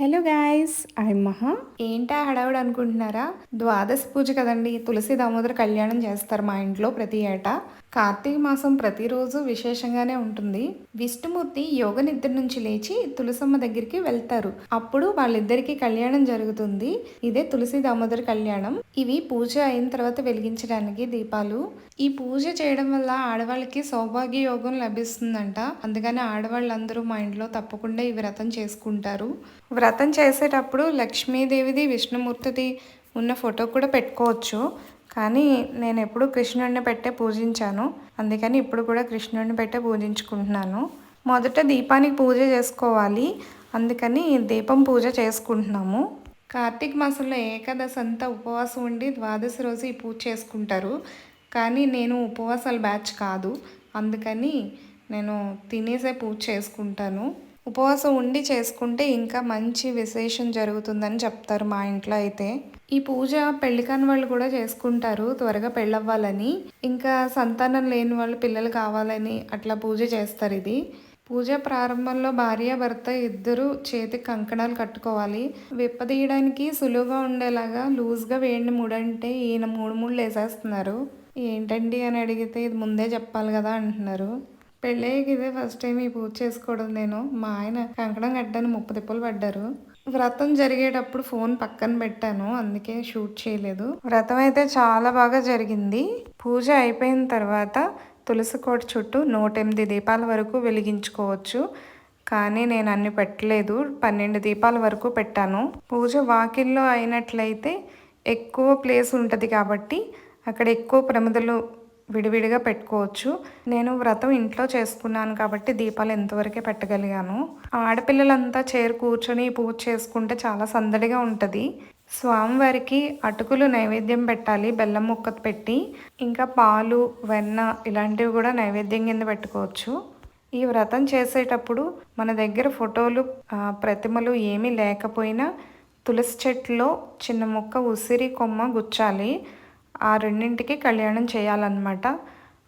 Hello guys I మహా. ఏంటా హడావుడు అనుకుంటున్నారా? ద్వాదశ పూజ కదండి తులసి దామోదర కళ్యాణం చేస్తారు మా ఇంట్లో ప్రతి ఏటా. కార్తీక మాసం ప్రతిరోజు విశేషంగానే ఉంటుంది. విష్ణుమూర్తి యోగ నిద్ర నుంచి లేచి తులసమ్మ దగ్గరికి వెళ్తారు. అప్పుడు వాళ్ళిద్దరికి కళ్యాణం జరుగుతుంది. ఇదే తులసి దామోదర కళ్యాణం. ఇవి పూజ అయిన తర్వాత వెలిగించడానికి దీపాలు. ఈ పూజ చేయడం వల్ల ఆడవాళ్ళకి సౌభాగ్య యోగం లభిస్తుందంట. అందుకని ఆడవాళ్ళందరూ మా ఇంట్లో తప్పకుండా ఈ వ్రతం చేసుకుంటారు. వ్రత వ్రతం చేసేటప్పుడు లక్ష్మీదేవిది విష్ణుమూర్తిది ఉన్న ఫోటో కూడా పెట్టుకోవచ్చు. కానీ నేను ఎప్పుడు కృష్ణుడిని పెట్టే పూజించాను. అందుకని ఇప్పుడు కూడా కృష్ణుడిని పెట్టే పూజించుకుంటున్నాను. మొదట దీపానికి పూజ చేసుకోవాలి. అందుకని దీపం పూజ చేసుకుంటున్నాము. కార్తీక మాసంలో ఏకాదశి అంతా ఉపవాసం ఉండి ద్వాదశి రోజు ఈ పూజ చేసుకుంటారు. కానీ నేను ఉపవాసాల బ్యాచ్ కాదు. అందుకని నేను తినేసే పూజ చేసుకుంటాను. ఉపవాసం ఉండి చేసుకుంటే ఇంకా మంచి విశేషం జరుగుతుందని చెప్తారు మా ఇంట్లో అయితే. ఈ పూజ పెళ్ళి కాని వాళ్ళు కూడా చేసుకుంటారు త్వరగా పెళ్ళవ్వాలని. ఇంకా సంతానం లేని వాళ్ళు పిల్లలు కావాలని అట్లా పూజ చేస్తారు ఇది. పూజ ప్రారంభంలో భార్య భర్త ఇద్దరు చేతికి కంకణాలు కట్టుకోవాలి. విప్పదీయడానికి సులువుగా ఉండేలాగా లూజ్గా వేయండి మూడంటే ఈయన మూడు మూడు వేసేస్తున్నారు. ఏంటండి అని అడిగితే ఇది ముందే చెప్పాలి కదా అంటున్నారు. పెళ్ళయ్యకి ఇదే ఫస్ట్ టైం ఈ పూజ చేసుకోవడం నేను. మా ఆయన కంకణం కట్టడానికి ముప్పు తిప్పలు పడ్డారు. వ్రతం జరిగేటప్పుడు ఫోన్ పక్కన పెట్టాను అందుకే షూట్ చేయలేదు. వ్రతం అయితే చాలా బాగా జరిగింది. పూజ అయిపోయిన తర్వాత తులసి కోట చుట్టూ నూట ఎనిమిది దీపాల వరకు వెలిగించుకోవచ్చు. కానీ నేను అన్ని పెట్టలేదు. పన్నెండు దీపాల వరకు పెట్టాను. పూజ వాకిల్లో అయినట్లయితే ఎక్కువ ప్లేస్ ఉంటుంది కాబట్టి అక్కడ ఎక్కువ ప్రమిదలు విడివిడిగా పెట్టుకోవచ్చు. నేను వ్రతం ఇంట్లో చేసుకున్నాను కాబట్టి దీపాలు ఎంతవరకే పెట్టగలిగాను. ఆడపిల్లలంతా చేరు కూర్చొని పూజ చేసుకుంటే చాలా సందడిగా ఉంటుంది. స్వామివారికి అటుకులు నైవేద్యం పెట్టాలి బెల్లం ముక్క పెట్టి ఇంకా పాలు వెన్న ఇలాంటివి కూడా నైవేద్యం కింద పెట్టుకోవచ్చు. ఈ వ్రతం చేసేటప్పుడు మన దగ్గర ఫోటోలు ప్రతిమలు ఏమీ లేకపోయినా తులసి చెట్టులో చిన్న ముక్క ఉసిరి కొమ్మ గుచ్చాలి. ఆ రెండింటికి కళ్యాణం చేయాలన్నమాట.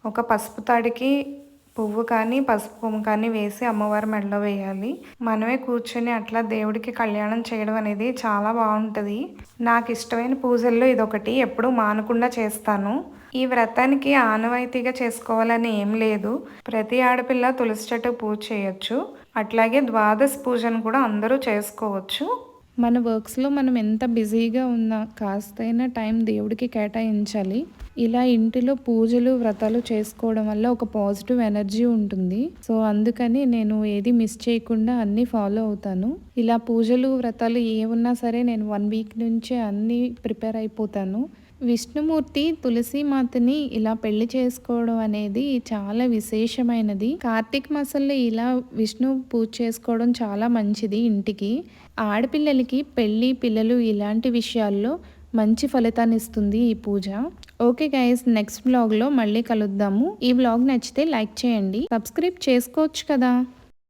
ఒక పసుపు తాడికి పువ్వు కానీ పసుపు కొమ్ము కానీ వేసి అమ్మవారి మెడలో వేయాలి. మనమే కూర్చొని అట్లా దేవుడికి కళ్యాణం చేయడం అనేది చాలా బాగుంటుంది. నాకు ఇష్టమైన పూజల్లో ఇదొకటి. ఎప్పుడూ మానకుండా చేస్తాను. ఈ వ్రతానికి ఆనవాయితీగా చేసుకోవాలని ఏం లేదు. ప్రతి ఆడపిల్ల తులసి చెట్టు పూజ చేయొచ్చు. అట్లాగే ద్వాదశ పూజను కూడా అందరూ చేసుకోవచ్చు. మన వర్క్స్లో మనం ఎంత బిజీగా ఉన్నా కాస్తైనా టైం దేవుడికి కేటాయించాలి. ఇలా ఇంటిలో పూజలు వ్రతాలు చేసుకోవడం వల్ల ఒక పాజిటివ్ ఎనర్జీ ఉంటుంది. సో అందుకని నేను ఏది మిస్ చేయకుండా అన్నీ ఫాలో అవుతాను. ఇలా పూజలు వ్రతాలు ఏమున్నా సరే నేను వన్ వీక్ నుంచే అన్నీ ప్రిపేర్ అయిపోతాను. విష్ణుమూర్తి తులసీమాతని ఇలా పెళ్ళి చేసుకోవడం అనేది చాలా విశేషమైనది. కార్తీక మాసంలో ఇలా విష్ణు పూజ చేసుకోవడం చాలా మంచిది ఇంటికి. ఆడపిల్లలకి పెళ్ళి పిల్లలు ఇలాంటి విషయాల్లో మంచి ఫలితాన్ని ఇస్తుంది ఈ పూజ. ఓకే గైస్ నెక్స్ట్ బ్లాగ్లో మళ్ళీ కలుద్దాము. ఈ బ్లాగ్ నచ్చితే లైక్ చేయండి. సబ్స్క్రైబ్ చేసుకోవచ్చు కదా.